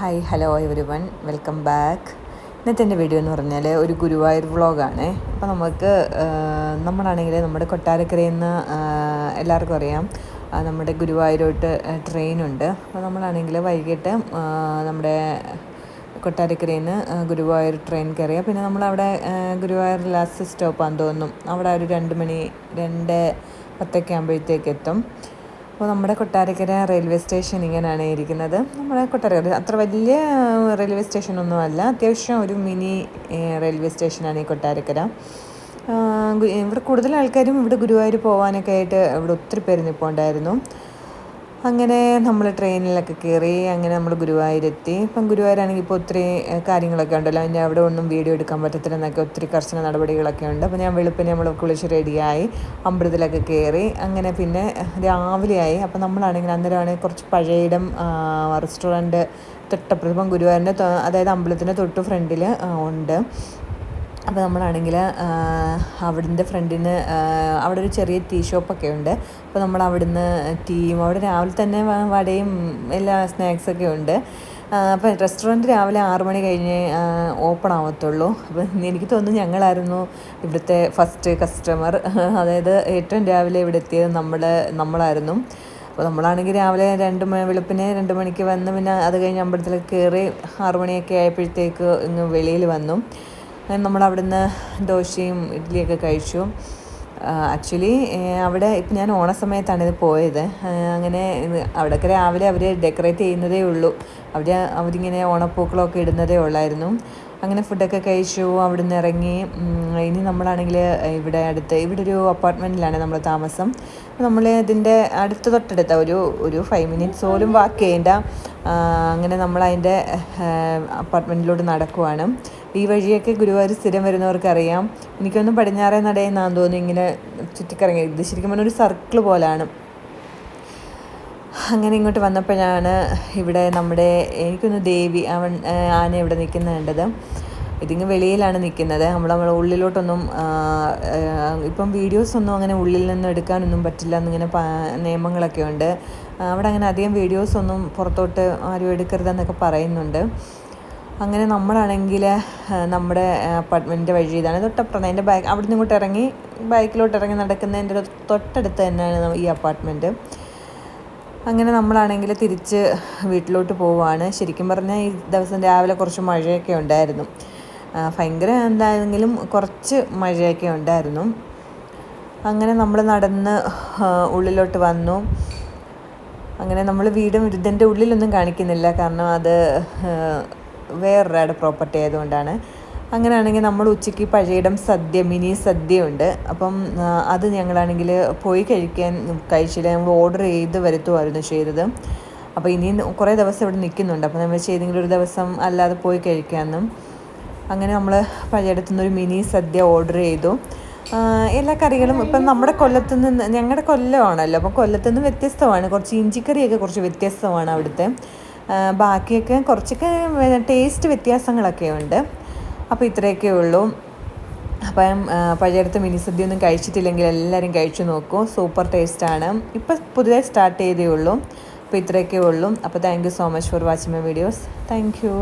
Hi hello everyone welcome back ഇന്നത്തെ എന്റെ video എന്ന് പറഞ്ഞാൽ ഒരു ഗുരുവായൂർ വ്ളോഗാണ്. അപ്പോൾ നമുക്ക് നമ്മളാണെങ്കിൽ നമ്മുടെ കൊട്ടാരക്കരയിൽ നിന്ന് എല്ലാവർക്കും അറിയാം നമ്മുടെ ഗുരുവായൂരോട്ട് ട്രെയിനുണ്ട്. അപ്പോൾ നമ്മളാണെങ്കിൽ വൈകിട്ട് നമ്മുടെ കൊട്ടാരക്കരയിൽ നിന്ന് ഗുരുവായൂർ ട്രെയിൻ കയറിയാൽ പിന്നെ നമ്മളവിടെ ഗുരുവായൂർ ലാസ്റ്റ് സ്റ്റോപ്പാന്ന് തോന്നും അവിടെ ഒരു രണ്ട് മണി രണ്ട് പത്തൊക്കെ ആകുമ്പോഴത്തേക്ക് എത്തും. അപ്പോൾ നമ്മുടെ കൊട്ടാരക്കര റെയിൽവേ സ്റ്റേഷൻ ഇങ്ങനെയാണ് ഇരിക്കുന്നത്. നമ്മുടെ കൊട്ടാരക്കര അത്ര വലിയ റെയിൽവേ സ്റ്റേഷനൊന്നും അല്ല. അത്യാവശ്യം ഒരു മിനി റെയിൽവേ സ്റ്റേഷനാണ് ഈ കൊട്ടാരക്കര. ഇവിടെ കൂടുതൽ ആൾക്കാരും ഇവിടെ ഗുരുവായൂർ പോകാനൊക്കെ ആയിട്ട് ഇവിടെ ഒത്തിരി പേര് നിൽപ്പുണ്ടായിരുന്നു അങ്ങനെ നമ്മൾ ട്രെയിനിലൊക്കെ കയറി അങ്ങനെ നമ്മൾ ഗുരുവായൂരെത്തി. ഇപ്പം ഗുരുവായൂരാണെങ്കിൽ ഇപ്പോൾ ഒത്തിരി കാര്യങ്ങളൊക്കെ ഉണ്ടല്ലോ. അതിന്റെ അവിടെ ഒന്നും വീഡിയോ എടുക്കാൻ പറ്റത്തില്ല എന്നൊക്കെ ഒത്തിരി കർശന നടപടികളൊക്കെ ഉണ്ട്. അപ്പോൾ ഞാൻ വെളുപ്പിന് നമ്മൾ കുളിച്ച് റെഡിയായി അമ്പലത്തിലൊക്കെ കയറി അങ്ങനെ പിന്നെ രാവിലെയായി. അപ്പോൾ നമ്മളാണെങ്കിൽ അന്നേരമാണെങ്കിൽ കുറച്ച് പഴയിടം റെസ്റ്റോറന്റ് തൊട്ടപ്പുറം ഗുരുവായൂരിന്റെ അതായത് അമ്പലത്തിന്റെ തൊട്ട് ഫ്രണ്ടിൽ ഉണ്ട്. അപ്പോൾ നമ്മളാണെങ്കിൽ അവിടുത്തെ ഫ്രണ്ടിന് അവിടെ ഒരു ചെറിയ ടീ ഷോപ്പൊക്കെ ഉണ്ട്. അപ്പോൾ നമ്മൾ അവിടുന്ന് ടീയും അവിടെ രാവിലെ തന്നെ വടയും എല്ലാ സ്നാക്സൊക്കെ ഉണ്ട്. അപ്പോൾ റെസ്റ്റോറന്റ് രാവിലെ ആറു മണി കഴിഞ്ഞ് ഓപ്പൺ ആവത്തുള്ളൂ. അപ്പോൾ എനിക്ക് തോന്നുന്നു ഞങ്ങളായിരുന്നു ഇവിടുത്തെ ഫസ്റ്റ് കസ്റ്റമർ അതായത് ഏറ്റവും രാവിലെ ഇവിടെ എത്തിയത് നമ്മൾ നമ്മളായിരുന്നു. അപ്പോൾ നമ്മളാണെങ്കിൽ രാവിലെ രണ്ട് മണി വെളുപ്പിന് രണ്ട് മണിക്ക് വന്ന് പിന്നെ അത് കഴിഞ്ഞ് അമ്പലത്തിലേക്ക് കയറി ആറു മണിയൊക്കെ ആയപ്പോഴത്തേക്ക് ഇങ്ങ് വെളിയിൽ വന്നു. നമ്മൾ അവിടുന്ന് ദോശയും ഇഡ്ഡലിയൊക്കെ കഴിച്ചു. ആക്ച്വലി അവിടെ ഇപ്പം ഞാൻ ഓണസമയത്താണ് ഇത് പോയത്. അങ്ങനെ അവിടെയൊക്കെ രാവിലെ അവർ ഡെക്കറേറ്റ് ചെയ്യുന്നതേ ഉള്ളൂ. അവർ അവരിങ്ങനെ ഓണപ്പൂക്കളൊക്കെ ഇടുന്നതേ ഉള്ളായിരുന്നു. അങ്ങനെ ഫുഡൊക്കെ കഴിച്ചു അവിടെ നിന്ന് ഇറങ്ങി ഇനി നമ്മളാണെങ്കിൽ ഇവിടെ അടുത്ത് ഇവിടെ ഒരു അപ്പാർട്ട്മെന്റിലാണ് നമ്മൾ താമസം. നമ്മൾ ഇതിന്റെ അടുത്ത് തൊട്ടടുത്ത ഒരു ഒരു ഫൈവ് മിനിറ്റ്സ് പോലും വാക്ക് ചെയ്യേണ്ട. അങ്ങനെ നമ്മൾ അതിന്റെ അപ്പാർട്ട്മെന്റിലോട്ട് നടക്കുവാണ്. ഈ വഴിയൊക്കെ ഗുരുവായൂർ സ്ഥിരം വരുന്നവർക്കറിയാം. എനിക്കൊന്നും പടിഞ്ഞാറേ നടയെന്നാന്ന് തോന്നുന്നു. ഇങ്ങനെ ചുറ്റിക്കറങ്ങി. ഇത് ശരിക്കും പറഞ്ഞാൽ ഒരു സർക്കിൾ പോലാണ്. അങ്ങനെ ഇങ്ങോട്ട് വന്നപ്പോഴാണ് ഇവിടെ നമ്മുടെ എനിക്കൊന്ന് ദേവി അവൻ ആന ഇവിടെ നിൽക്കുന്നുണ്ടത് ഇതിങ്ങ് വെളിയിലാണ് നിൽക്കുന്നത്. നമ്മൾ നമ്മൾ ഉള്ളിലോട്ടൊന്നും ഇപ്പം വീഡിയോസൊന്നും അങ്ങനെ ഉള്ളിൽ നിന്ന് എടുക്കാനൊന്നും പറ്റില്ല എന്നിങ്ങനെ നിയമങ്ങളൊക്കെ ഉണ്ട്. അവിടെ അങ്ങനെ അധികം വീഡിയോസൊന്നും പുറത്തോട്ട് ആരും എടുക്കരുതെന്നൊക്കെ പറയുന്നുണ്ട്. അങ്ങനെ നമ്മളാണെങ്കിൽ നമ്മുടെ അപ്പാർട്ട്മെന്റിന്റെ വഴി ഇതാണ്. തൊട്ടപ്പുറം അതിന്റെ ബാക്ക് അവിടെ നിന്ന് ഇങ്ങോട്ട് ഇറങ്ങി ബൈക്കിലോട്ട് ഇറങ്ങി നടക്കുന്നതിന്റെ തൊട്ടടുത്ത് തന്നെയാണ് ഈ അപ്പാർട്ട്മെന്റ് അങ്ങനെ നമ്മളാണെങ്കിൽ തിരിച്ച് വീട്ടിലോട്ട് പോവുകയാണ് ശരിക്കും പറഞ്ഞാൽ ഈ ദിവസം രാവിലെ കുറച്ച് മഴയൊക്കെ ഉണ്ടായിരുന്നു. ഭയങ്കര എന്തായെങ്കിലും കുറച്ച് മഴയൊക്കെ ഉണ്ടായിരുന്നു. അങ്ങനെ നമ്മൾ നടന്ന് ഉള്ളിലോട്ട് വന്നു. അങ്ങനെ നമ്മൾ വീടും ഇതിന്റെ ഉള്ളിലൊന്നും കാണിക്കുന്നില്ല. കാരണം അത് വേറൊരാളുടെ പ്രോപ്പർട്ടി ആയതുകൊണ്ടാണ്. അങ്ങനെയാണെങ്കിൽ നമ്മൾ ഉച്ചയ്ക്ക് പഴയിടം സദ്യ മിനി സദ്യ ഉണ്ട് അപ്പം അത് ഞങ്ങളാണെങ്കിൽ പോയി കഴിക്കാൻ കഴിച്ചില്ല. നമ്മൾ ഓർഡർ ചെയ്ത് വരുത്തുമായിരുന്നു ചെയ്തത്. അപ്പോൾ ഇനിയും കുറേ ദിവസം ഇവിടെ നിൽക്കുന്നുണ്ട്. അപ്പോൾ നമ്മൾ ചെയ്തെങ്കിലും ഒരു ദിവസം അല്ലാതെ പോയി കഴിക്കാമെന്നും. അങ്ങനെ നമ്മൾ പഴയടത്തുനിന്ന് ഒരു മിനി സദ്യ ഓർഡർ ചെയ്തു. എല്ലാ കറികളും ഇപ്പം നമ്മുടെ കൊല്ലത്തു നിന്ന് ഞങ്ങളുടെ കൊല്ലമാണല്ലോ. അപ്പോൾ കൊല്ലത്തു നിന്ന് വ്യത്യസ്തമാണ്. കുറച്ച് ഇഞ്ചിക്കറിയൊക്കെ കുറച്ച് വ്യത്യസ്തമാണ് അവിടുത്തെ. ബാക്കിയൊക്കെ കുറച്ചൊക്കെ ടേസ്റ്റ് വ്യത്യാസങ്ങളൊക്കെ ഉണ്ട് അപ്പോൾ ഇത്രയൊക്കെ ഉള്ളൂ. അപ്പം പഴയടുത്ത് മിനി സദ്യ ഒന്നും കഴിച്ചിട്ടില്ലെങ്കിൽ എല്ലാവരും കഴിച്ചു നോക്കൂ. സൂപ്പർ ടേസ്റ്റാണ് ഇപ്പം പുതുതായി സ്റ്റാർട്ട് ചെയ്തേ ഉള്ളൂ. അപ്പോൾ ഇത്രയൊക്കെ ഉള്ളൂ. അപ്പോൾ thank you so much for watching my videos thank you